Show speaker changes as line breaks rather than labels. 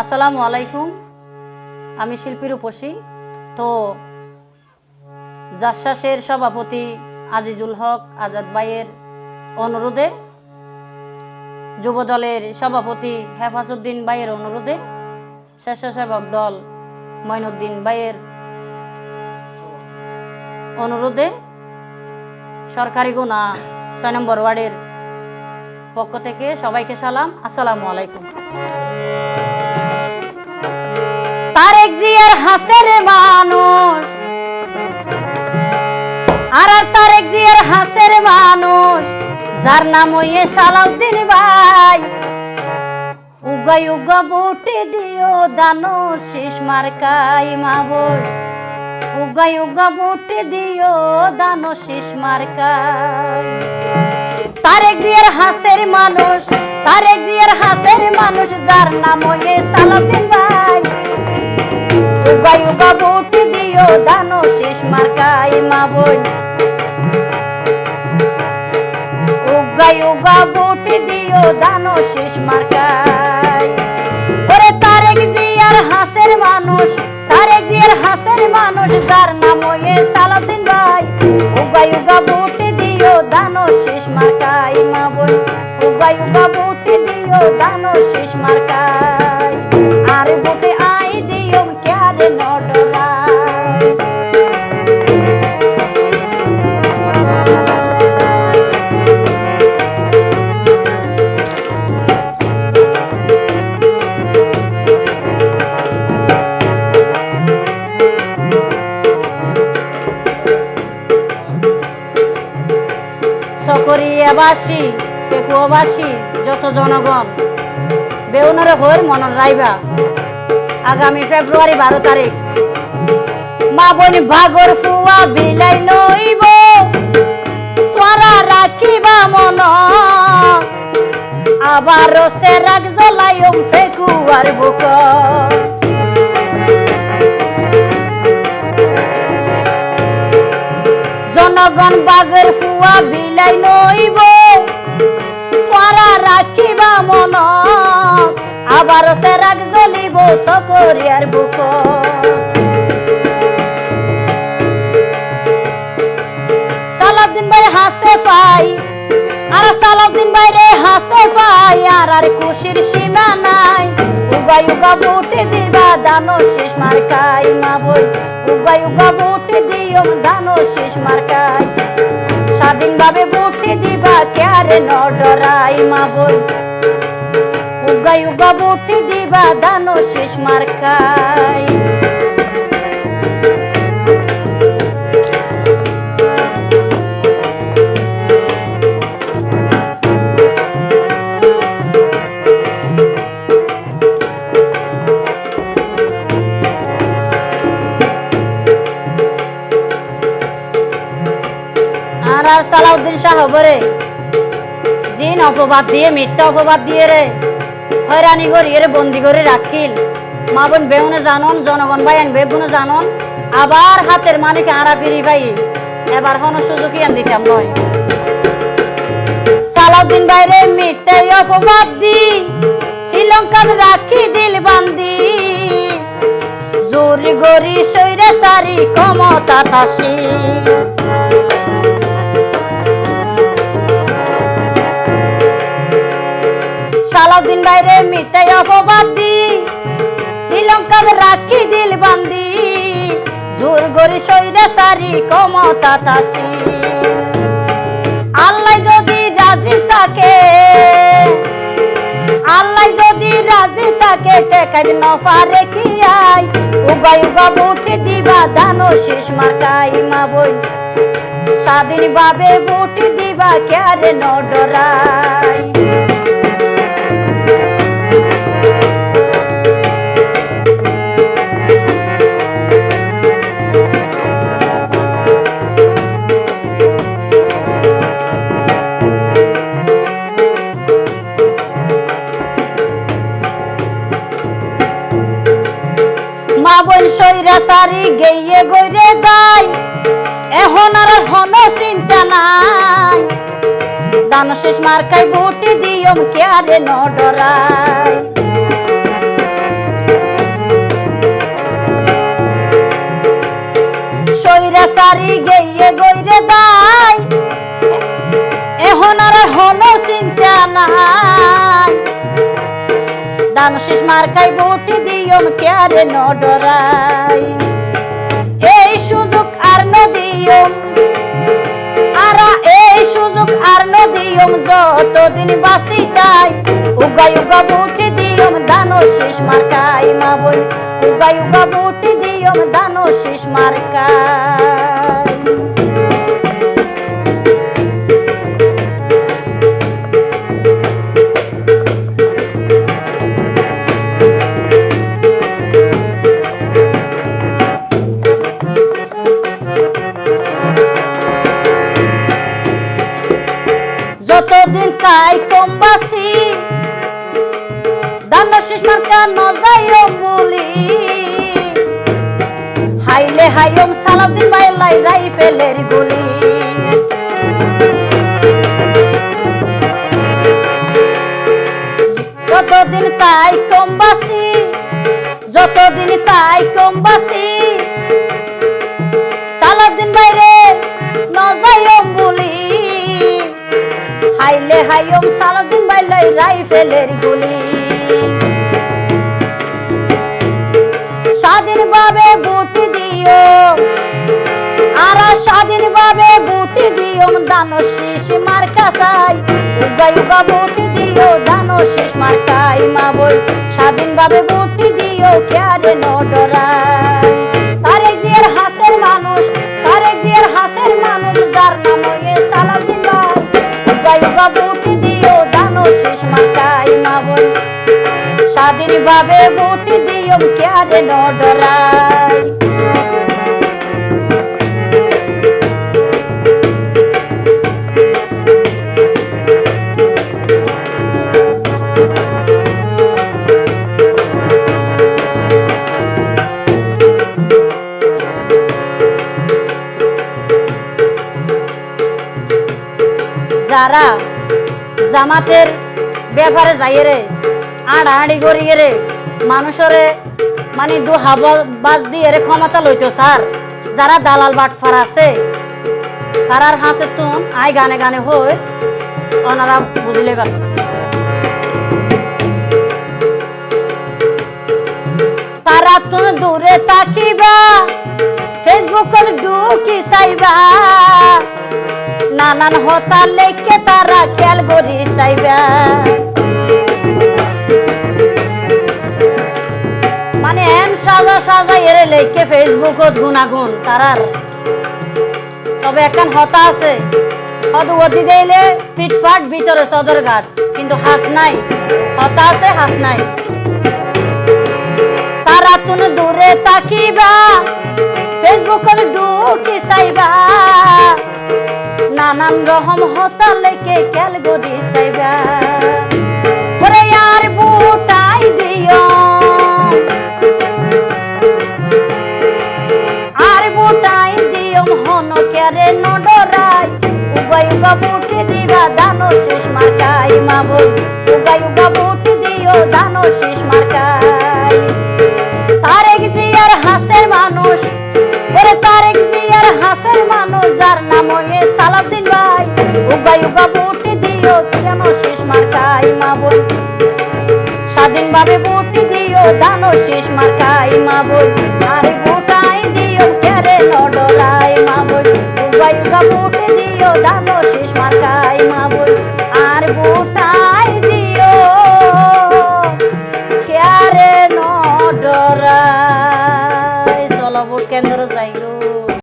আসসালামু আলাইকুম। আমি শিল্পী রূপসী। তো জাসাসের সভাপতি আজিজুল হক আজাদ ভাইয়ের অনুরোধে, যুবদলের সভাপতি হেফাজউদ্দিন ভাইয়ের অনুরোধে, স্বেচ্ছাসেবক দল মঈনুদ্দিন ভাইয়ের অনুরোধে সরকারি গুণা ছয় নম্বর ওয়ার্ডের পক্ষ থেকে সবাইকে সালাম। আসসালামু আলাইকুম। তারেক জিয়ার হাসের মানুষ। আর আর তারেক জিয়ার হাসের মানুষ। যার নাম হইয়ে সালাউদ্দিন ভাই। উগাই উগা বুটে দিও দানো শেষ মার্কাই মা বই উগাই উগা বুটে দিও দানো শেষ মার্কাই। তারেক জিয়ার হাসের মানুষ, তারেক জিয়ার হাসের মানুষ, যার নাম হইয়ে সালাউদ্দিন ভাই। উগা উগা ভোট দিও দানো শেষ মার্কাই মা বই উগা উগা ভোট দিও দানো শেষ মার্কাই ওরে তারেক জিয়ার হাসের মানুষ, তারেক জিয়ার হাসের মানুষ, যার নাম হয়ে সালাউদ্দিন ভাই। উগা উগা ভোট শেষ মার্কাই মা বই উগাই উগা বুটি দিও দানো শেষ মার্কাই সকরিয়াবাসী ফেকুয়াবাসী, যত জনগণ। বেউনরে হইর মনের রাইবা। আগামী ফেব্রুয়ারি বারো তারিখ। মা বনি ভাগর ফুয়া বিলাই নইব তোরা রাখিবা মন। আবার সে রাগ জ্বলাইম ফেকুয়ার বুক। জনগণ বাগের ফুয়া বিলাই নইব আবার সে রাগ জ্বলিব সকরিয়ার বুক। সালাউদ্দিন ভাই হাসে পাই, আর সালাউদ্দিন ভাই রে হাসে পাই, আর আর খুশির সীমা নাই। উগাই উগা বুটে দিবা দানো শেষ মার্কাই, মা বই, উগাই উগা বুটে দিও দানো শেষ মার্কাই। স্বাধীনভাবে বুটে দিবা, ক্যারে নডরাই, মা বই উগাই উগা বুটে দিবা দানো শেষ মার্কাই আর আর সালাউদ্দিন শাহ বরে, জিন অপবাদ দিয়ে, মিথ্যা অপবাদ দিয়ে রে। হয়রানি করি রে বন্দি করে, রাখিল। মা বোন বেউনে জানন, জনগণ ভাই আন বেগুনে জানন। আবার হাতের মানিক আড়া ফিরি ভাই। এবার হন সুযোগ ইয়ান দিতাম নয়। সালাউদ্দিন বাইরে মিথ্যাই অপবাদ দি, শ্রীলঙ্কার রাখি দিল বান্দি। জোর গরি সৈরে সারি ক্ষমতা তাসি। সালাউদ্দিন বাইরে মিথ্যাই অপবাদ। শ্রীলঙ্কার রাখি দিল বান্দি। জোর গরি সৈরে সারি ক্ষমতা তাসি। আল্লাহ যদি রাজি থাকে, আল্লাহ যদি রাজি থাকে টেকাই নফারে কি আই উগা উগা বুটি দিবা দানো শেষ মার্কাই মা বই স্বাধীন ভাবে বুটি দিবা ক্যারে নডরাই সৈরা গেইয়ে গইরে দাই, এখন আর হন চিন্তা নাই। দান শেষ মার্কাই বুটি দিয়ম কেয়ারে নডরাই সৈরা সারি গেয়ে গইরে দাই, এখন আর হলো চিন্তা নাই। দান শেষ মার্কাই বুটি দিয়ম কেয়ারে নডরাই। এই সুযোগ আর নদিয়ম আরা এই সুযোগ আর নদিয়ম যতদিন বাসি তাই। উগাই উগা বুটি দিয়ম দানো শেষ মার্কাই মা বই উগাই উগা বুটি দিয়ম দানো শেষ মার্কাই। নজাইম বলি। হাইলে হাইম সালাউদ্দিন বাইলাই রাইফেলের গুলি। যতদিন তাই কমবাসি যতদিন তাই কমবাসি সালাউদ্দিন বাইরে নজাইম বলি। হাইলে হাইম সালাউদ্দিন বাইলাই রাইফেলের গুলি। স্বাধীন ভাবে বুটি দিও। আর স্বাধীন ভাবে বুটি দিও। দানো শেষ মার কাসাই উগা উগা বুটি দিও। দানো শেষ মার কাই মা বই। স্বাধীন ভাবে বুটি দিও। ক্যারে নডরাই। স্বাধীন ভাবে বুটি দিও ক্যারে নডরাই। যারা জামাতের ব্যাপারে যাইয়ে রে আড়াআড়ি করিয়ে রে মানুষরে মানে দু হাব বাজ দিয়ে রে ক্ষমতা লইতো, স্যার। যারা দালাল বাট বাটফার আছে তারার হাসে তুন আই গানে গানে হই ওনারা বুঝলে গেল তারা তুন দূরে তাকিবা ফেসবুকত ঢুকি চাইবা। নানান হতা লেকে তারা খেয়াল করি চাইবা। সাজা সাজা এরে লেকে ফেসবুকত গুণাগুণ, তারার। তবে একখান হতা আছে। হদ অতি দেইলে ফিটফাট ভিতরে ঘাট কিন্তু হাস নাই। হতা আছে, হাস নাই। তারা তুন দূরে তাকিবা ফেসবুকত ঢুকি চাইবা। নানান রকম হতা লেকে খেল গদি চাইবা। উগা উগা বুটি দিও কেন শেষ মার্কাই বই স্বাধীনভাবে ভর্তি দিও দান শেষ মার্কাই বই আরে বুটাই দিও, কেরে নডরাই মাবুল উগা উগা বুটি দিও দানো